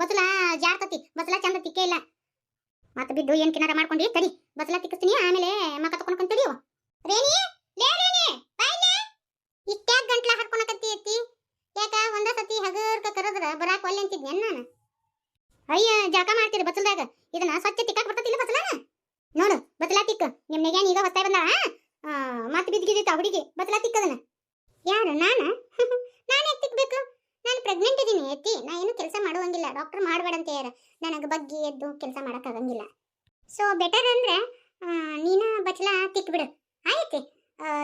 ಬಸಲ ಜಾರ್ತತಿ ಬಸಲ ಚಂದ ತಿಕ್ಕೇ ಇಲ್ಲ. ಮತ್ತೆ ಬಿದ್ದು ಏನ್ ಕಿನಾರ ಮಾಡ್ಕೊಂಡಿ, ತಡಿ. ಬಸಲ ತಿಕ್ಕಿಸ್ತೀನಿ, ಆಮೇಲೆ ಮಕ್ಕ ತಕೊಂಡ್ಕೊಂಡ್ ತಡಿಯೋ ರೇಣಿ, ಲೇ ರೇಣಿ ಬಾಯ್ಲೆ ಇಟ್ಟ್ಯಾಗ ಗಂಟ್ಲ ಯಾಕ ಒಂದ ಸತಿ ಹಗರ್ಕ ಕರದ್ರ ಬರಾಕ್ ಒಲ್ಲೆ ನಾನು? ಅಯ್ಯ, ಜಾಕ ಮಾಡ್ತೀರಿ ಬಸಲ್ದಾಗ. ಇದನ್ನ ಸ್ವಚ್ಛ ತಿಕ್ಕಾಕ್ ಬರ್ತತಿಲ್ಲ ಬಸಲ ನೋಡು, ಬಸಲ ತಿಕ್ಕ. ನಿಮ್ ಈಗ ಹೊತ್ತಾಯ ಬಂದ ಮತ್ತೆ ಬಿದ್ದಿಗಿದ್ದಿತ್ತ ಹುಡುಗಿ. ಬಸಲ ತಿಕ್ಕದನ ಯಾರು ನಾನ ನಾನು ಯಾಕೆ ತಿಕ್ಬೇಕು ನಾನು ಪ್ರೆಗ್ನೆಂಟ್ ಇದೀನಿ ಎತ್ತಿ ನಾ ಏನು ಕೆಲಸ ಮಾಡುವಂಗಿಲ್ಲ ಡಾಕ್ಟರ್ ಮಾಡಬೇಡ ಅಂತ ಯಾರ ನನಗೆ ಬಗ್ಗೆ ಎದ್ದು ಕೆಲಸ ಮಾಡೋಕ್ಕಾಗಂಗಿಲ್ಲ ಸೊ ಬೆಟರ್ ಅಂದ್ರೆ ನೀನ ಬಚ್ಚಲ ತಿಕ್ಬಿಡು ಆಯ್ತಿ?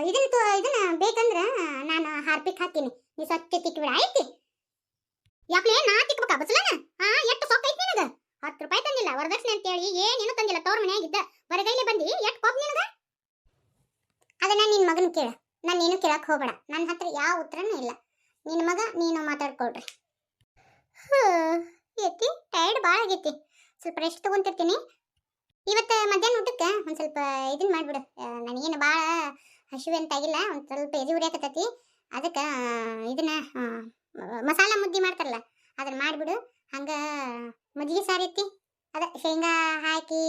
ಇದನ್ನ ಇದನ್ನ ಬೇಕಂದ್ರೆ ನಾನು ಹಾರ್ಪಿಕ್ ಹಾಕ್ತೀನಿ. ನೀ ಸ್ವಚ್ಛ ತಿಕ್ಬಿಡು ಆಯ್ತಿ? ಯಾಕಲೇ ನಾ ತಿಕ್ಬೇಕಾ? ಬಚ್ಚಲನ? ಆ, ಎಷ್ಟು ಸೊಕ್ಕ ಐತಿ ನಿನಗ? ಹತ್ತು ರೂಪಾಯಿ ತಂದಿಲ್ಲ. ವರದಕ್ಷಿಣೆ ಅಂತೇಳಿ ಏನೇನು ತಂದಿಲ್ಲ. ತೋರ್ ಮನೆಯಾಗಿದ್ದ. ಬರಗೈಲಿ ಬಂದಿ? ಎಷ್ಟು ಕೋಪ ನಿನಗ? ಅದನ್ನ ನಿನ್ ಮಗನ ಕೇಳ. ನಾನು ಏನು ಕೇಳಕ್ ಹೋಗಬೇಡ. ನನ್ನ ಹತ್ರ ಯಾವ ಉತ್ತರನೂ ಇಲ್ಲ. ನಿನ್ನ ಮಗ ನೀನು ಮಾತಾಡ್ಕೊಳ್ರಿ. ಎತ್ತಿ ಟೈರ್ಡ್ ಭಾಳ ಆಗೈತಿ. ಸ್ವಲ್ಪ ರೆಸ್ಟ್ ತೊಗೊಂತಿರ್ತೀನಿ. ಇವತ್ತು ಮಧ್ಯಾಹ್ನ ಊಟಕ್ಕೆ ಒಂದು ಸ್ವಲ್ಪ ಇದನ್ನ ಮಾಡಿಬಿಡು. ನನಗೇನು ಭಾಳ ಹಸಿವೆ ಅಂತ ಆಗಿಲ್ಲ, ಒಂದು ಸ್ವಲ್ಪ ಎದೆ ಉರಿಯಾಕತ್ತೈತಿ. ಅದಕ್ಕೆ ಇದನ್ನ ಮಸಾಲ ಮುದ್ದೆ ಮಾಡ್ತಾರಲ್ಲ, ಅದನ್ನ ಮಾಡಿಬಿಡು. ಹಂಗೆ ಮಜ್ಜಿಗೆ ಸಾರು ಐತಿ, ಅದ ಶೇಂಗಾ ಹಾಕಿ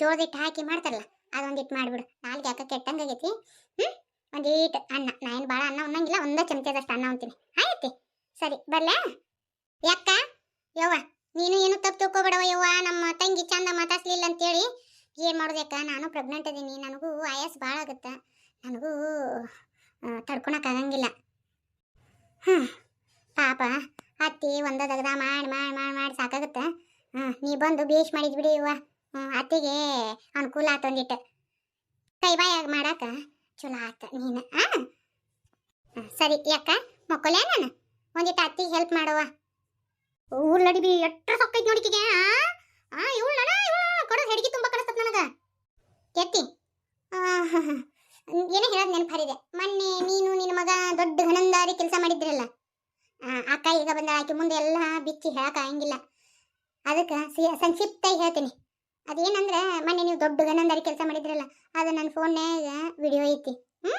ಜೋಳದ ಹಿಟ್ಟು ಹಾಕಿ ಮಾಡ್ತಾರಲ್ಲ ಅದೊಂದಿಟ್ಟು ಮಾಡಿಬಿಡು. ನಾಲ್ಕು ಯಾಕೆ ಕೆಟ್ಟಂಗಾಗೈತಿ ಹ್ಞೂ ಒಂದೀಟ್ ಅನ್ನ. ನಾ ಏನು ಭಾಳ ಅನ್ನ ಉಣ್ಣಂಗಿಲ್ಲ, ಒಂದೇ ಚಮಚದಷ್ಟು ಅನ್ನ ಉಣ್ತೀನಿ. ಆಯ್ತು. ಸರಿ, ಬರಲೇ? ಯಾಕ? ಯವ್ವ, ನೀನು ಏನು ತಪ್ಪು ತಿಳ್ಕೊಬೇಡವ ಯವ್ವ? ನಮ್ಮ ತಂಗಿ ಚಂದ ಮಾತಾಡ್ಸ್ಲಿಲ್ಲ ಅಂತೇಳಿ ಏನು ಮಾಡೋದು ಯಾಕ? ನಾನು ಪ್ರೆಗ್ನೆಂಟ್ ಅದೀನಿ, ನನಗೂ ಆಯಾಸ ಭಾಳ ಆಗುತ್ತೆ. ನನಗೂ ತಡ್ಕೊಳಕ್ಕಾಗಂಗಿಲ್ಲ ಹ್ಞೂ ಪಾಪ ಅತ್ತಿ ಒಂದ ದಗದ ಮಾಡಿ ಮಾಡಿ ಮಾಡಿ ಮಾಡಿ ಸಾಕಾಗುತ್ತೆ. ಹಾಂ ನೀ ಬಂದು ಬೇಷ್ ಮಾಡಿದ್ಬಿಡಿ ಯವ್ವ. ಹ್ಞೂ ಅತ್ತಿಗೆ ಅನುಕೂಲ ಆತು ಒಂದಿಟ್ಟು ಕೈ ಬಾಯಾಗ ಮಾಡಾಕ ಚಲೋ ಆತ ನೀನು ಹಾಂ ಸರಿ, ಯಾಕ? ಮಕ್ಕಳೇ ನಾನು? ಒಂದಿಟ್ಟು ಅತ್ತಿಗೆ ಹೆಲ್ಪ್ ಮಾಡವ ಊರ್ ಎಟ್ರ ಬಿ ಎಟ್ರ ಸೊಕ್ಕೈತಿ ನೋಡಿಕಿಗೆ ಆ? ಆ ಇವಳನ ಇವಳ ಕೊಡ ಹೆಡ್ಗಿ ತುಂಬ ಕಾಣಿಸ್ತದ ನನಗೆ. ಕೆತ್ತಿ. ಏನೇ ಹೇಳೋದು ನೆನಪು ಹರಿದೆ ಮೊನ್ನೆ ನೀನು ನಿನ್ನ ಮಗ ದೊಡ್ಡ ಹಣಂದಾರಿ ಕೆಲಸ ಮಾಡಿದ್ರಲ್ಲ ಅಕ್ಕ ಈಗ ಬಂದ ಆಕೆ ಮುಂದೆ ಎಲ್ಲ ಬಿಚ್ಚಿ ಹೇಳಕ ಆಗಂಗಿಲ್ಲ. ಅದಕ್ಕೆ ಸಂಕ್ಷಿಪ್ತಾಗಿ ಹೇಳ್ತೀನಿ. ಅದೇನಂದ್ರೆ, ಮೊನ್ನೆ ನೀವು ದೊಡ್ಡ ಗನಂದಾರಿ ಕೆಲಸ ಮಾಡಿದ್ರಲ್ಲ, ಅದು ನನ್ನ ಫೋನ್ನಾಗ ವಿಡಿಯೋ ಐತಿ. ಹ್ಞೂ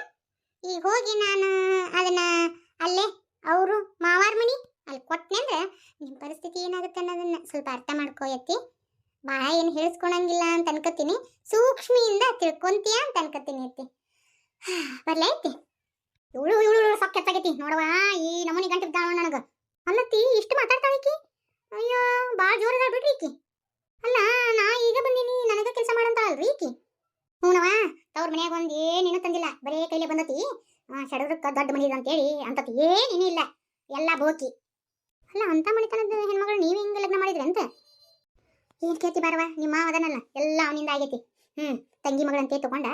ಈಗ ಹೋಗಿ ನಾನು ಅದನ್ನ ಅಲ್ಲೇ, ಅವರು ಮಾವಾರ್ಮಣಿ ಅಲ್ಲಿ ಕೊಟ್ಟನೆ ನಿಮ್ಮ ಪರಿಸ್ಥಿತಿ ಏನಾಗುತ್ತೆ ಅನ್ನೋದನ್ನ ಸ್ವಲ್ಪ ಅರ್ಥ ಮಾಡ್ಕೋಯತ್ತಿ ಭಾಳ ಏನು ಹೇಳಿಸ್ಕೊಳಂಗಿಲ್ಲ ಅಂತ ಅನ್ಕೋತೀನಿ. ಸೂಕ್ಷ್ಮಿಯಿಂದ ತಿಳ್ಕೊಂತೀಯ ಅಂತ ಅನ್ಕೋತೀನಿ ಅತ್ತಿ ಬರ್ಲೇ ಐತಿ ಇವಳು ಇವಳು ಸೊಕ್ಕ ಕೆತ್ತಾಗೈತಿ ನೋಡವ ಈ ನಮೂನಿ ಗಂಟೆ ನನಗೆ. ಅಲ್ಲತ್ತಿ ಇಷ್ಟು ಮಾತಾಡ್ತಾಳಿಕಿ ಅಯ್ಯೋ ಭಾಳ ಜೋರದ ಬಿಡ್ರಿ ಈಕಿ. ಅಲ್ಲ, ನಾ ಈಗ ಬಂದೀನಿ, ನನಗೆ ಕೆಲಸ ಮಾಡಂತ ಅಲ್ರಿ ಈಕಿ? ಹ್ಞೂನವ ತವ್ರ ಮನ್ಯಾಗ ಒಂದು ಏನೇನು ತಂದಿಲ್ಲ. ಬರೇ ಕೈಲೇ ಬಂದತಿ. ಸಡದಕ್ಕ ದೊಡ್ಡ ಮನಿ ಅಂತೇಳಿ. ಅಂತತಿ ಏನೇನು ಇಲ್ಲ. ಎಲ್ಲ ಬೋಕಿ. ಅಲ್ಲ ಅಂತ ಮಣಿತನದ ಹೆಣ್ಮಗಳು ನೀವು ಹಿಂಗ ಲಗ್ನ ಮಾಡಿದ್ರಿ ಅಂತ? ಏನ್ ಕೇಳ್ತಿ ಬಾರವ ನಿಮ್ಮ ಮಾವ ಎಲ್ಲ ಅವನಿಂದ ಆಗೈತಿ. ಹ್ಮ್, ತಂಗಿ ಮಗಳಂತೆ ತಗೊಂಡ,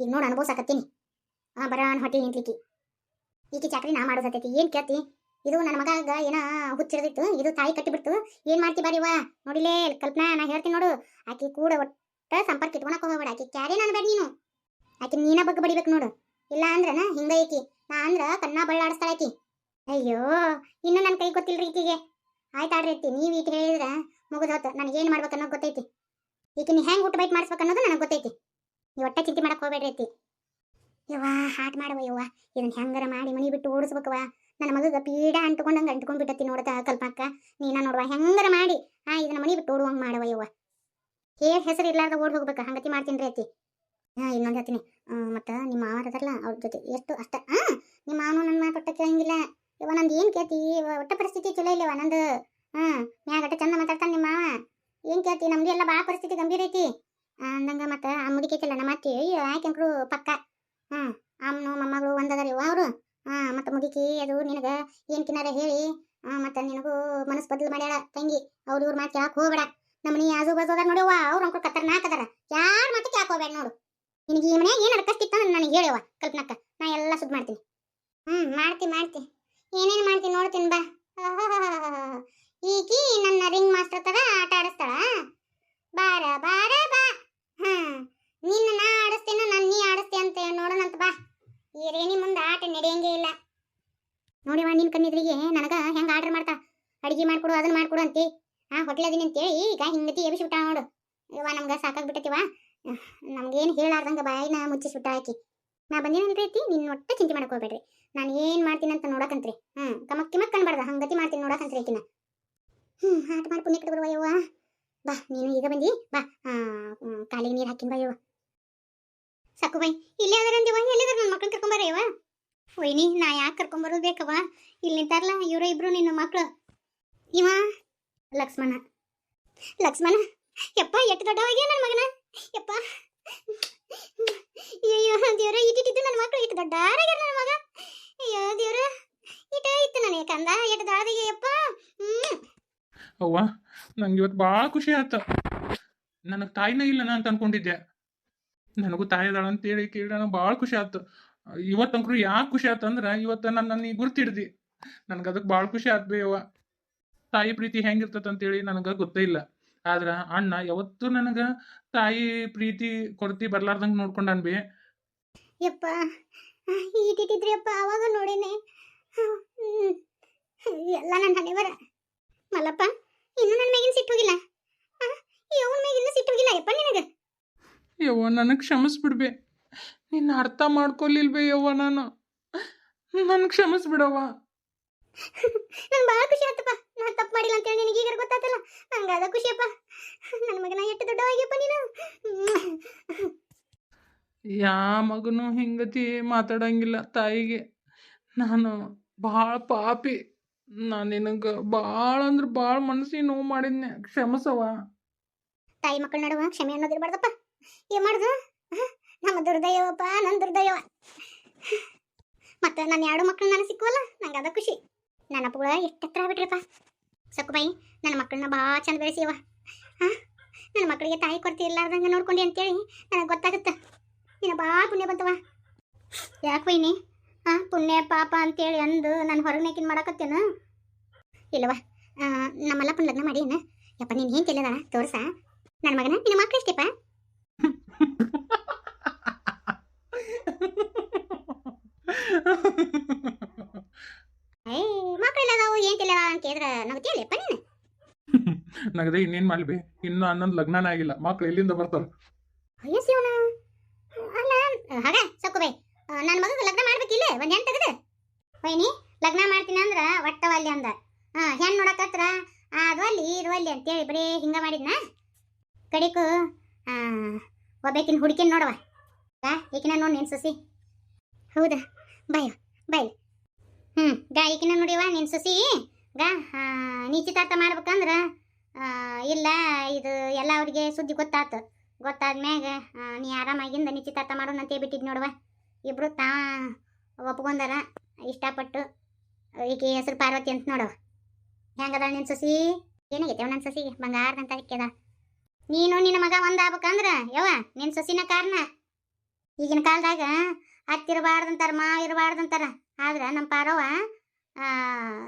ಈಗ ನೋಡ್ ಅನುಭವಿಸಾಕತ್ತೀನಿ ಆ ಬರಾನ್ ಹೊಟ್ಟೆ ನಿಂತ್ಲಿಕ್ಕಿ. ಈಕಿ ಚಾಕ್ರಿ ನಾ ಮಾಡೋದತ್ತೈತಿ ಏನ್ ಕೇಳ್ತಿ? ಇದು ನನ್ನ ಮಗಾಗ ಏನ ಹುಚ್ಚಿರದಿತ್ತು, ಇದು ತಾಯಿ ಕಟ್ಟಿಬಿಡ್ತು. ಏನ್ ಮಾಡ್ತಿ ಬಾರಿವ ನೋಡಿಲೇ, ಕಲ್ಪನಾ, ನಾ ಹೇಳ್ತೀನಿ ನೋಡು. ಆಕಿ ಕೂಡ ಒಟ್ಟ ಸಂಪರ್ಕ ಇಟ್ಕೊಳಕ್ ಹೋಗಬೇಡ. ಆಕಿ ಕ್ಯಾರೇ ನಾನು ಬೇಡ ನೀನು. ಆಕಿ ನೀನ ಬಗ್ಗೆ ಬಡಿಬೇಕು ನೋಡು. ಇಲ್ಲ ಅಂದ್ರನ ಹಿಂಗ ಐಕಿ ನಾ ಅಂದ್ರ ಕಣ್ಣ ಬಳ್ಳಾಡಿಸ್ತಾಳ ಆಕಿ. ಅಯ್ಯೋ, ಇನ್ನೂ ನನ್ನ ಕೈ ಗೊತ್ತಿಲ್ರಿ ಈಕಿಗೆ. ಆಯ್ತಾಡ್ರಿ ಅತ್ತಿ, ನೀವು ಈಗ ಹೇಳಿದ್ರ ಮುಗಿದೋತು ನನಗೆ ಏನು ಮಾಡ್ಬೇಕು ಅನ್ನೋದು ಗೊತ್ತೈತಿ. ಈಗ ನೀ ಹೆಂಗ್ ಊಟ ಬೈಟ್ ಮಾಡಿಸ್ಬೇಕು ಅನ್ನೋದು ನನಗೆ ಗೊತ್ತೈತಿ. ನೀ ಒಟ್ಟ ಚಿಂತೆ ಮಾಡಕ್ಕೆ ಹೋಗ್ಬೇಡ್ರಿ ಅತ್ತಿ. ಯವ್ವ, ಹಾಟ್ ಮಾಡವ ಯವ್ವ. ಇದನ್ನ ಹೆಂಗಾರ ಮಾಡಿ ಮನಿ ಬಿಟ್ಟು ಓಡಿಸ್ಬೇಕವ ನನ್ನ ಮಗಗೆ ಪೀಡ ಅಂಟ್ಕೊಂಡಂಗೆ ಅಂಟ್ಕೊಂಡ್ ಬಿಟ್ಟತಿ ನೋಡ್ತಾ ಕಲ್ಪಕ್ಕ. ನೀನ ನೋಡುವ, ಹೆಂಗರ ಮಾಡಿ. ಆ, ಇದನ್ನ ಮನಿ ಬಿಟ್ಟು ಓಡುವಂಗೆ ಮಾಡವ ಯವ್ವ. ಹೇರ್ ಹೆಸರು ಇರ್ಲಾರ್ದ ಓಡ್ ಹೋಗ್ಬೇಕು, ಹಂಗತಿ ಮಾಡ್ತೀನಿ ರೀ ಅತ್ತಿ. ಹಾ ಇನ್ನೊಂದು ಹೇಳ್ತೀನಿ. ಮತ್ತು ನಿಮ್ಮ ಮಾವ ಅದಾರಲ್ಲ, ಅವ್ರ ಜೊತೆ. ಎಷ್ಟು ಅಷ್ಟ, ಆ, ನಿಮ್ಮ ಮಾವನು ನನ್ನ ಮಾತು ಒಟ್ಟ ಕೇಳಂಗಿಲ್ಲ. ಇವ ನಂದು ಏನು ಕೇಳ್ತಿ? ಒಟ್ಟ ಪರಿಸ್ಥಿತಿ ಚಲೋ ಇಲ್ಲವ ನಂದು. ಹಾ ಮ್ಯಾಗಟ ಚಂದ ಮಾತಾಡ್ತಾನೆ ನಿಮ್ಮ ಏನು ಕೇಳ್ತಿ? ನಮ್ದು ಎಲ್ಲ ಭಾಳ ಪರಿಸ್ಥಿತಿ ಗಂಭೀರ ಐತಿ. ಅಂದಂಗ ಮತ್ತ ಆ ಮುದಿಕೈತಿಲ್ಲ ನಮ್ಮ ಅತ್ತಿ, ಅಯ್ಯೋ ಯಾಕೆಂಕ್ರು ಪಕ್ಕ. ಹಾ ಅಮ್ಮನು, ಮೊಮ್ಮಗಳು ಒಂದದಾರ ಅವರು. ಹಾ ಮತ್ತ ಮುದಿಕಿ, ಅದು ನಿನಗ ಏನು ಕಿನಾರ ಹೇಳಿ. ಆ, ಮತ್ತ ನಿನಗೂ ಮನಸ್ ಬದಲು ಮಾಡ್ಯಾಳ ತಂಗಿ. ಅವ್ರು ಇವ್ರ ಮಾತು ಕೇಳಕ್ಕೆ ಹೋಗ್ಬೇಡ. ನಮ್ಮನಿ ಆಜು ಬಾಜು ಅದಾರ ನೋಡವ್ವ ಅವ್ರು ಅಂಕರು ಖತರ್ನಾಕ್ ಅದಾರ. ಯಾರ ಮಾತು ಕೇಳಕ್ ಹೋಗ್ಬೇಡ ನೋಡು. ನಿನಗೆ ಈ ಮನ್ಯಾಗ ಏನು ಅಡಕಸ್ತಿತ್ತ ನನಗೆ ಹೇಳವ ಕಲ್ಪನಕ್ಕ. ನಾ ಎಲ್ಲ ಸುದ್ದಿ ಮಾಡ್ತೀನಿ. ಹ್ಮ್, ಮಾಡ್ತಿ ಮಾಡ್ತಿ. ಏನೇನು ಮಾಡ್ತೀನಿ ನೋಡ್ತೀನಿ ಬಾ ಈಗಿ ನನ್ನ ರಿಂಗ್ ಮಾಸ್ಟರ್ ತರ ಆಟ ಆಡಿಸ್ತಾಳ. ಬಾರ ಬಾರ, ಬಾ. ಹಾ, ನಿನ್ನ ನಾ ಆಡಿಸ್ತೀನ ನನ್ನ ನೀ ಆಡಿಸ್ತೀಯ ಅಂತ ನೋಡೋಣಂತ ಬಾ. ಈ ಮುಂದೆ ಆಟ ನಡೆಯಂಗೇ ಇಲ್ಲ. ನೋಡಿ ವಾ ನಿನ್ನ ಕಣ್ಣಿದ್ರಿಗೆ ನನಗೆ ಹೆಂಗೆ ಆರ್ಡರ್ ಮಾಡ್ತಾ? ಅಡಿಗೆ ಮಾಡ್ಕೊಡು ಅದನ್ನ ಮಾಡ್ಕೊಡು ಅಂತಿ. ಹಾಂ ಹೋಟ್ಲ್ ಅದೀನಿ ಅಂತೇಳಿ ಈಗ ಹಿಂಗತಿ ಎಬಿಸ್ಬಿಟ್ಟ ನೋಡು. ಇವ ನಮ್ಗ ಸಾಕಾಗ್ಬಿಟ್ಟತಿವ ನಮ್ಗೇನು ಹೇಳಾರ್ದಂಗೆ ಬಾಯಿನ ಮುಚ್ಚಿಸ್ಬಿಟ್ಟ ಆಕಿ. ನಾ ಬಂದಿನ ರೀತಿ ನಿನ್ನ ಒಟ್ಟು ಚಿಂತೆ ಮಾಡಕ್ ಹೋಗ್ಬೇಡ್ರಿ. ನಾನು ಏನ್ ಮಾಡ್ತೀನಿ ಅಂತ ನೋಡಕಂತ್ರಿ. ಹ್ಮ್ ಕಮಕ್ ಕಿಮಕ್ ಕಣ್ಬಾರ್ದ, ಹಂಗತಿ ಮಾಡ್ತೀನಿ ನೋಡಕಂತ್ರಿ ಈಕಿನ ಹ್ಮ್ ಆಟ ಮಾಡಿ ಪುಣ್ಯ ಕಡೆ ಬರುವ ಬಾ, ನೀನು ಈಗ ಬಂದಿ, ಬಾ. ಕಾಲಿಗೆ ನೀರು ಹಾಕಿನ ಬಾ ಯವ್ವ ಸಾಕು ಬೈ ಇಲ್ಲೇ ಅದರ ಅಂದಿವ ಎಲ್ಲಿದಾರ ನನ್ನ ಮಕ್ಕಳನ್ನ ಕರ್ಕೊಂಬಾರ ಯವ್ವ ಒಯ್ನಿ ನಾ ಯಾಕೆ ಕರ್ಕೊಂಬರೋದು ಬೇಕವ ಇಲ್ಲಿ ನಿಂತಾರಲ್ಲ ಇವರ ಇಬ್ರು ನಿನ್ನ ಮಕ್ಕಳು ಇವ, ಲಕ್ಷ್ಮಣ. ಲಕ್ಷ್ಮಣ, ಯಪ್ಪ ಎಟ್ಟು ದೊಡ್ಡವಾಗಿ ನನ್ನ ಮಗನ? ಯಪ್ಪ. ಅಯ್ಯೋ ದೇವ್ರ ಇಟ್ಟಿಟ್ಟಿದ್ದು ನನ್ನ ಮಕ್ಕಳು ಇಟ್ಟು ದೊಡ್ಡಾರಾಗ್ಯಾರ ನನ್ನ ಮಗ. ಅಯ್ಯೋ, ದೇವ್ರ ಇಟ ಇತ್ತು ನನಗೆ ಕಂದ ಎಷ್ಟು ದಾದಿಗೆ ಅವ್ವ, ನಂಗೆ ಇವತ್ತು ಭಾಳ ಖುಷಿ ಆಯ್ತು ನನಗೆ ತಾಯಿನೇ ಇಲ್ಲ ನಾನು ಅಂತ ಅನ್ಕೊಂಡಿದ್ದೆ ನನಗೂ ತಾಯಿ ಅದಾಳ ಅಂತೇಳಿ ಕೇಳಿ ನನಗೆ ಭಾಳ ಖುಷಿ ಆಯ್ತು ಇವತ್ತಂಕ್ರು ಯಾಕೆ ಖುಷಿ ಆಯ್ತು ಅಂದ್ರೆ ಇವತ್ತು ನನ್ನ ನೀ ಗುರ್ತಿಡ್ದಿ. ನನಗೆ ಅದಕ್ಕೆ ಭಾಳ ಖುಷಿ ಆಯ್ತು ಅವ್ವ. ತಾಯಿ ಪ್ರೀತಿ ಹೆಂಗಿರ್ತೈತೆ ಅಂತೇಳಿ ನನಗೆ ಗೊತ್ತೇ ಇಲ್ಲ. ಆದ್ರೆ ಅಣ್ಣ ಯಾವತ್ತೂ ನನಗೆ ತಾಯಿ ಪ್ರೀತಿ ಕೊರತಿ ಬರ್ಲಾರ್ದಂಗೆ ನೋಡ್ಕೊಂಡಾನ್ ಬಿ. ಯಪ್ಪ ಈಟಿಟ್ಟಿದ್ರಿ ಅಪ್ಪ ಅವಾಗ ನೋಡೇನೆ. ಎಲ್ಲ ನನ್ನ ಹಣೆವರ ಮಲ್ಲಪ್ಪ ಇನ್ನು ನನ್ನ ಮೇಗಿನ ಸಿಟ್ಟು ಹೋಗಿಲ್ಲ. ಇವನ್ ಮೇಗಿನ ಸಿಟ್ಟು ಹೋಗಿಲ್ಲ ಯಪ್ಪ ನಿನಗೆ? ಯವ್ವ ನನಗೆ ಕ್ಷಮಿಸ್ಬಿಡ್ಬೆ ನಿನ್ನ ಅರ್ಥ ಮಾಡ್ಕೊಲಿಲ್ಬೇ ಯವ್ವ ನಾನು. ನನಗೆ ಕ್ಷಮಿಸ್ಬಿಡವ್ವ. ನಂಗೆ ಭಾಳ ಖುಷಿ ಆತಪ್ಪ. ನಾನು ತಪ್ಪು ಮಾಡಿಲ್ಲ ಅಂತೇಳಿ ನಿನಗೆ ಈಗ ಗೊತ್ತಾತಲ್ಲ ನಂಗೆ ಅದ ಖುಷಿಯಪ್ಪ. ನನ್ನ ಮಗನ ಎಷ್ಟು ದೊಡ್ಡವಾಗಿಯಪ್ಪ ನೀನು. ಯಾ ಮಗನು ಹಿಂಗತಿ ಮಾತಾಡಂಗಿಲ್ಲ ತಾಯಿಗೆ. ನಾನು ಭಾಳ ಪಾಪಿ. ನಾನು ನಿನಗೆ ಭಾಳ ಅಂದ್ರೆ ಭಾಳ ಮನಸ್ಸಿಗೆ ನೋವು ಮಾಡಿದ್ನೆ. ಕ್ಷಮಸವ ತಾಯಿ ಮಕ್ಕಳ ನಡುವ ಕ್ಷಮೆ ಅನ್ನೋದಿರ್ಬಾರ್ದಪ್ಪ ಏನ್ ಮಾಡುದು? ನಮ್ಮ ದುರ್ದೈವಪ್ಪ ನನ್ನ ದುರ್ದೈವ. ಮತ್ತೆ ನನ್ನ ಎರಡು ಮಕ್ಕಳು ನನಗೆ ಸಿಕ್ಕುವಲ್ಲ ನಂಗೆ ಅದ ಖುಷಿ. ನನ್ನ ಅಪ್ಪಗಳ ಎಷ್ಟು ಹತ್ರ ಸಕ್ಕುಬಾಯಿ ನನ್ನ ಮಕ್ಕಳನ್ನ ಭಾಳ ಚಂದ ಬೆಳೆಸಿಯವ ಹಾ ನನ್ನ ಮಕ್ಕಳಿಗೆ ತಾಯಿ ಕೊರತೆ ಇರ್ಲಾರ್ದಂಗೆ ನೋಡ್ಕೊಂಡು ಅಂತೇಳಿ ನನಗೆ ಗೊತ್ತಾಗುತ್ತೆ. ನೀನು ಭಾಳ ಪುಣ್ಯ ಬಂತವ ಯಾಕೆ ಬೈನಿ ಹಾಂ ಪುಣ್ಯ ಪಾಪ ಅಂತೇಳಿ ಅಂದು ನಾನು ಹೊರಗೆ ನಾಕಿನ್ ಮಾಡಕತ್ತೇನು? ಇಲ್ಲವ ನಮ್ಮಲ್ಲಪ್ಪನ ಲಗ್ನ ಮಾಡಿ ಯಪ್ಪ, ನೀನು ಏನು ಕೇಳಿದ ತೋರ್ಸ? ನನ್ನ ಮಗನ? ನಿನ್ನ ಮಕ್ಕಳು ಎಷ್ಟಪ್ಪ? ಏ ಮಕ್ಕಳೆಲ್ಲ ನಾವು ತಿಳಿದಾಳ ಅಂತ ಕೇಳಿದ್ರೆ ನಗತಿಯಲ್ಲಪ್ಪ ನೀನು? ನಗದೆ ಇನ್ನೇನ್ ಮಾಡ್ಲಿ ಇನ್ನು ಅನ್ನೊಂದು ಲಗ್ನನ ಆಗಿಲ್ಲ ಮಕ್ಳು ಎಲ್ಲಿಂದ ಬರ್ತಾರ? ಅಯ್ಯೋ ಶಿವನ ಅಲ್ಲ ಹಾಗ ಸಕ್ಕು ಬೈ. ನನ್ನ ಮಗಗೆ ಲಗ್ನ ಮಾಡ್ಬೇಕಿಲ್ಲ ಒಂದ್ ಹೆಣ್ ತೆಗೆದು? ಬೈನಿ ಲಗ್ನ ಮಾಡ್ತೀನಿ ಅಂದ್ರ ಒಟ್ಟವಲ್ಲಿ ಅಂದ. ಹಾ ಹೆಣ್ ನೋಡಕತ್ರ ಅದು ಅಲ್ಲಿ ಇದು ಅಲ್ಲಿ ಅಂತೇಳಿ ಬರೀ ಹಿಂಗ ಮಾಡಿದ್ನ? ಕಡಿಕು ಒಬ್ಬಾಕಿನ ಹುಡುಕಿನ ನೋಡವ ಈಕಿನ ನೋಡಿ ನಿನ್ ಸೊಸಿ. ಹೌದಾ ಬಾಯ್ ಬಾಯ್. ಹ್ಞೂ ಗಾ, ಈಕಿನ ನೋಡಿವ ನಿನ್ ಸೊಸಿ. ಗಾ ನಿಶ್ಚಿತಾರ್ಥ ಮಾಡ್ಬೇಕಂದ್ರ ಇಲ್ಲ, ಇದು ಎಲ್ಲ ಅವ್ರಿಗೆ ಸುದ್ದಿ ಗೊತ್ತಾತು. ಗೊತ್ತಾದ್ಮ್ಯಾಗ ನೀ ಆರಾಮಾಗಿಂದ ನಿಶ್ಚಿತಾರ್ಥ ಮಾಡೋಣ ಅಂತ ಬಿಟ್ಟಿದ್ ನೋಡುವ ಇಬ್ರು ತಾ ಒಪ್ಕೊಂಡಾರ, ಇಷ್ಟಪಟ್ಟು. ಈಕೆ ಹೆಸರು ಪಾರ್ವತಿ ಅಂತ ನೋಡವ ಹೆಂಗದ ನಿನ್ ಸೊಸಿ? ಏನಾಗೈತೆ ನನ್ನ ಸೊಸಿಗೆ? ಬಂಗಾರದಂತ ಇಕ್ಕದ ನೀನು ನಿನ್ನ ಮಗ ಒಂದ್ ಆಗ್ಬೇಕಂದ್ರ, ಯವ್ವ, ನಿನ್ ಸೊಸಿನ ಕಾರಣ. ಈಗಿನ ಕಾಲದಾಗ ಅತ್ತಿರಬಾರ್ದಂತಾರ ಮಾವ ಇರಬಾರ್ದಂತಾರ ಆದ್ರ ನಮ್ಮ ಪಾರವ್ವ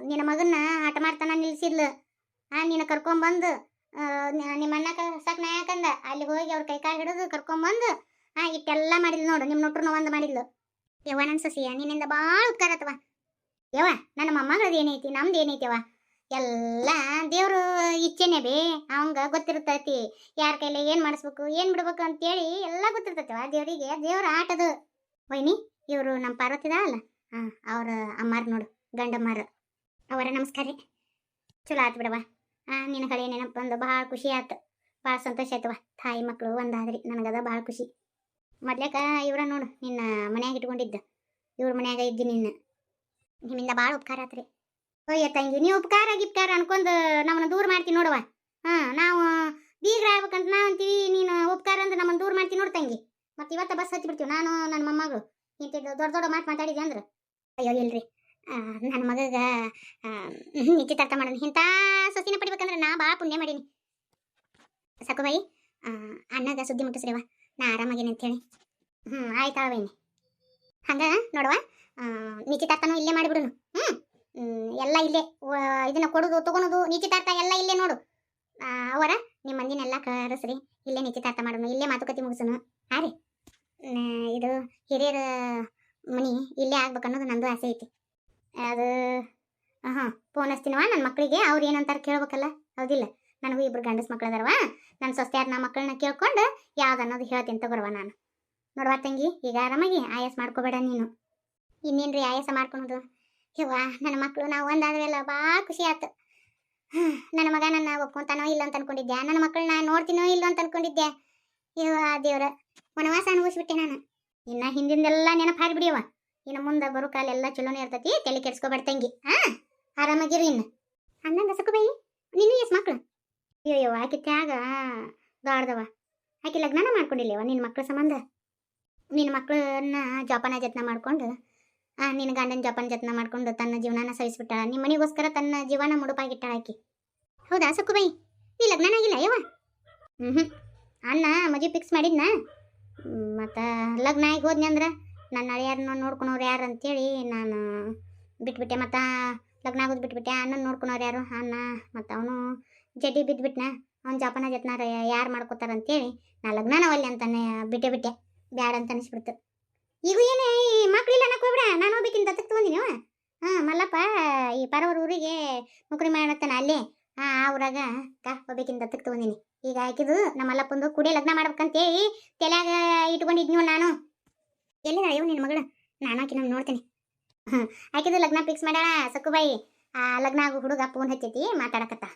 ನಿನ್ನ ಮಗನ್ನ ಆಟ ಮಾಡ್ತಾನ ನಿಲ್ಸಿದ್ಲು. ಆ ನಿನ್ನ ಕರ್ಕೊಂಬಂದು ನಿಮ್ಮ ಅಣ್ಣ ಕಳ್ಸಕ್ ನಾ ಯಾಕಂದ? ಅಲ್ಲಿ ಹೋಗಿ ಅವ್ರ ಕೈ ಕಾಲು ಹಿಡಿದು ಕರ್ಕೊಂಬಂದು, ಆ, ಇಟ್ಟೆಲ್ಲ ಮಾಡಿದ್ಲು ನೋಡು, ನಿಮ್ಮ ನೊಟ್ರನ್ನ ಒಂದು ಮಾಡಿದ್ಲು. ಯವ್ವ ನನ್ನ ಸೊಸಿಯ, ನಿನ್ನಿಂದ ಭಾಳ ಉತ್ಕಾರ ಅಥವಾ ಯವ್ವ, ನನ್ನ ಮೊಮ್ಮಗಳದ್ದು ಏನೈತಿ, ನಮ್ದು ಏನೈತಿವ ಎಲ್ಲ ದೇವ್ರು ಇಚ್ಛೆನೆ ಬೇ, ಅವಂಗ ಗೊತ್ತಿರ್ತೈತಿ. ಯಾರ ಕೈಲಿ ಏನು ಮಾಡಿಸ್ಬೇಕು, ಏನು ಬಿಡ್ಬೇಕು ಅಂತೇಳಿ ಎಲ್ಲ ಗೊತ್ತಿರ್ತೈತಿವ ದೇವರಿಗೆ, ದೇವ್ರ ಆಟದು. ವೈನಿ, ಇವರು ನಮ್ಮ ಪಾರ್ವತಿದ ಅಲ್ಲ? ಹಾ, ಅವ್ರ ಅಮ್ಮಾರ್ ನೋಡು ಗಂಡಮ್ಮಾರು ಅವರ ನಮಸ್ಕಾರ ರೀ. ಚಲೋ ಆತು ಬಿಡವ ಆ, ನಿನ್ನ ಕಡೆ ಬಂದು ಭಾಳ ಖುಷಿ ಆತು. ಭಾಳ ಸಂತೋಷ ಆಯ್ತವ ತಾಯಿ ಮಕ್ಕಳು ಒಂದಾದ್ರಿ, ನನಗದ ಭಾಳ ಖುಷಿ. ಮೊದ್ಲೇಕ ಇವ್ರ ನೋಡು, ನಿನ್ನ ಮನ್ಯಾಗ ಇಟ್ಕೊಂಡಿದ್ದ. ಇವ್ರ ಮನ್ಯಾಗ ಇದ್ದಿ ನಿನ್ನ. ನಿಮ್ಮಿಂದ ಭಾಳ ಉಪಕಾರ ಆತ್ರಿ ಅಯ್ಯ ತಂಗಿ, ನೀವು ಉಪಕಾರ, ಗಿಪ್ಕಾರ ಅನ್ಕೊಂಡು ನಮ್ಮನ್ನ ದೂರ ಮಾಡ್ತೀನಿ ನೋಡುವ ಹಾ, ನಾವು ಬೀಗ್ರ ಆಗ್ಬೇಕಂತ ನಾವು ಅಂತೀವಿ ನೀನು ಉಪಕಾರ ಅಂದ್ರೆ ನಮ್ಮನ್ನ ದೂರ ಮಾಡ್ತೀನಿ ನೋಡು ತಂಗಿ. ಮತ್ತೆ ಇವತ್ತ ಬಸ್ ಹತ್ತಿ ಬಿಡ್ತೀವಿ, ನಾನು ನನ್ನ ಮೊಮ್ಮಗಳು. ಇಂತಿದ್ದು ದೊಡ್ಡ ದೊಡ್ಡ ಮಾತು ಮಾತಾಡಿದೆ ಅಂದ್ರೆ ಅಯ್ಯೋ, ಇಲ್ರಿ. ನನ್ನ ಮಗಗ ನಿಶ್ಚಿತಾರ್ಥ ಮಾಡೋಣ. ಇಂಥ ಸೊಸಿನ ಪಡಿಬೇಕಂದ್ರೆ ನಾ ಭಾಳ ಪುಣ್ಯ ಮಾಡೀನಿ. ಸಕುಬಾಯಿ ಅಣ್ಣಗ ಸುದ್ದಿ ಮುಟ್ಟಿಸ್ರಿವ ನಾ ಆರಾಮಾಗೇನೆ ಅಂತೇಳಿ ಹ್ಞೂ ಆಯ್ತು ಅಳವೇನಿ ಹಂಗ ನೋಡುವ ನಿಶ್ಚಿತಾರ್ಥನೂ ಇಲ್ಲೇ ಮಾಡಿಬಿಡುನು. ಹ್ಞೂ ಎಲ್ಲ ಇಲ್ಲೇ ಇದನ್ನ ಕೊಡೋದು, ತಗೊಳೋದು, ನಿಶ್ಚಿತಾರ್ಥ ಎಲ್ಲ ಇಲ್ಲೇ ನೋಡು. ಅವರ ನಿಮ್ಮ ಮಂದಿನೆಲ್ಲ ಕರೆಸ್ರಿ. ಇಲ್ಲೇ ನಿಶ್ಚಿತಾರ್ಥ ಮಾಡೋಣ ಇಲ್ಲೇ ಮಾತುಕತೆ ಮುಗಿಸೋಣ ಹಾಂ ರೀ ಇದು ಹಿರಿಯರ ಮನಿ ಇಲ್ಲೇ ಆಗ್ಬೇಕು ಅನ್ನೋದು ನಂದು ಆಸೆ ಐತಿ. ಅದು ಹಾಂ ಫೋನ್ ಹಚ್ತೀನವ ನನ್ನ ಮಕ್ಕಳಿಗೆ ಅವ್ರು ಏನಂತಾರೆ ಕೇಳ್ಬೇಕಲ್ಲ, ಹೌದಿಲ್ಲ. ನನಗೂ ಇಬ್ರು ಗಂಡಸ್ ಮಕ್ಳು ಅದಾರವ ನನ್ನ ಸೊಸ್ತೆಯಾರ ನಾ ಮಕ್ಕಳನ್ನ ಕೇಳ್ಕೊಂಡು ಯಾವ್ದು ಅನ್ನೋದು ಹೇಳ್ತೀನಿ ತಗೋರ್ವ ನಾನು. ನೋಡುವ ತಂಗಿ, ಈಗ ಆರಾಮಾಗಿ ಆಯಾಸ ಮಾಡ್ಕೋಬೇಡ ನೀನು. ಇನ್ನೇನು ರೀ ಆಯಾಸ ಮಾಡ್ಕೊಳೋದು ಯವ್ವ, ನನ್ನ ಮಕ್ಕಳು ನಾವು ಒಂದಾದ್ವೆಲ್ಲ ಭಾಳ ಖುಷಿ ಆಯ್ತು ನನ್ನ ಮಗ ನನ್ನ ಒಪ್ಕೊಂತಾನೋ ಇಲ್ಲ ಅಂತ ಅನ್ಕೊಂಡಿದ್ದೆ ನನ್ನ ಮಕ್ಕಳನ್ನ ನೋಡ್ತೀನೋ ಇಲ್ಲ ಅಂತ ಅನ್ಕೊಂಡಿದ್ದೆ ಇವ ದೇವ್ರ, ವನವಾಸ ಅನುಭವಿಸ್ಬಿಟ್ಟೆ ನಾನು. ಇನ್ನ ಹಿಂದಿಂದೆಲ್ಲ ನೆನಪು ಹಾರಿಬಿಡಿಯವ ಇನ್ನು ಮುಂದೆ ಬರೋ ಕಾಲ ಎಲ್ಲ ಚಲೋನೇ ಇರ್ತೈತಿ, ತಲೆ ಕೆಡ್ಸ್ಕೊಬೇಡ ತಂಗಿ, ಹಾ? ಆರಾಮಾಗಿರು ಇನ್ನು. ಸಕು ಬೈ ನೀನು ಎಸ್ ಮಕ್ಳು? ಅಯ್ಯೋ ಆಕೆ ತ್ಯಾಗ ದಾಡ್ದವ. ಆಕೆ ಲಗ್ನನ ಮಾಡ್ಕೊಂಡಿಲ್ಲವ ನಿನ್ನ ಮಕ್ಳ ಸಂಬಂಧ? ನಿನ್ನ ಮಕ್ಕಳನ್ನ ಜೋಪಾನ ಜತ್ನ ಮಾಡ್ಕೊಂಡು, ಆ, ನಿನ್ನ ಗಂಡನ ಜೋಪಾನ ಜತ್ನ ಮಾಡ್ಕೊಂಡು ತನ್ನ ಜೀವನನ ಸವಿಸ್ಬಿಟ್ಟಾಳ. ನಿಮ್ಮ ಮನೆಗೋಸ್ಕರ ತನ್ನ ಜೀವನ ಮುಡುಪಾಗಿಟ್ಟಾಳ ಆಕಿ. ಹೌದಾ ಸಕ್ಕು ಬೈ ನೀ ಲಗ್ನ ಆಗಿಲ್ಲ ಅಯ್ಯವ ಹ್ಞೂ ಹ್ಞೂ ಅಣ್ಣ ಮಜಿ ಫಿಕ್ಸ್ ಮಾಡಿದ್ನ? ಮತ್ತು ಲಗ್ನ ಆಗಿ ಹೋದ್ನಿ ಅಂದ್ರೆ ನನ್ನ ಅಳಿಯಾರನ್ನ ನೋಡ್ಕೊಳೋರು ಯಾರು ಅಂತೇಳಿ ನಾನು ಬಿಟ್ಬಿಟ್ಟೆ. ಮತ್ತು ಲಗ್ನ ಆಗೋದು ಬಿಟ್ಬಿಟ್ಟೆ. ಅಣ್ಣನ ನೋಡ್ಕೊಳೋರು ಯಾರು? ಅಣ್ಣ, ಮತ್ತು ಅವನು ಜಡ್ಡಿ ಬಿದ್ದುಬಿಟ್ನ ಅವ್ನ ಜಪನ ಜತ್ನಾರ ಯಾರು ಮಾಡ್ಕೊತಾರ ಅಂತೇಳಿ ನಾ ಲಗ್ನನ ಒಲ್ಲಿ ಅಂತಾನೆ ಬಿಟ್ಟೆ ಬಿಟ್ಟೆ. ಬ್ಯಾಡ ಅಂತ ಅನಿಸ್ಬಿಡ್ತು. ಈಗ ಏನೇ ಈ ಮಕ್ಳಿಲ್ಲ ಅನ್ನಕ್ಕೆ ಹೋಗ್ಬಿಡ. ನಾನು ಹೋಗ್ಬೇಕಿಂತ ದತ್ತಕ್ಕೆ ತೊಗೊಂಡಿನಿ ಹಾಂ ಮಲ್ಲಪ್ಪ, ಈ ಪರವರ ಊರಿಗೆ ನೌಕರಿ ಮಾಡತ್ತಾನೆ ಅಲ್ಲೇ. ಆ ಊರಾಗ ಕಾ ಹೋಗ್ಬೇಕಿಂತ ದತ್ತಕ್ಕೆ ತಗೊಂಡಿನಿ. ಈಗ ಆಕಿದು ನಮ್ಮ ಅಲ್ಲಪ್ಪಂದು ಕುಡಿಯ ಲಗ್ನ ಮಾಡ್ಬೇಕಂತೇಳಿ ತಲೆಯಾಗ ಇಟ್ಕೊಂಡಿದ್ನೋ ನಾನು. ಎಲ್ಲಿ ಅಯ್ಯೋ ನಿನ್ನ ಮಗಳು? ನಾನು ಆಕಿ ನಾನು ನೋಡ್ತೀನಿ. ಆಕಿದು ಲಗ್ನ ಫಿಕ್ಸ್ ಮಾಡ್ಯಾಳ ಸಕ್ಕುಬಾಯಿ ಆ, ಲಗ್ನ ಆಗು ಹುಡುಗ ಫೋನ್ ಹಚ್ಚೈತಿ, ಮಾತಾಡಕತ್ತ.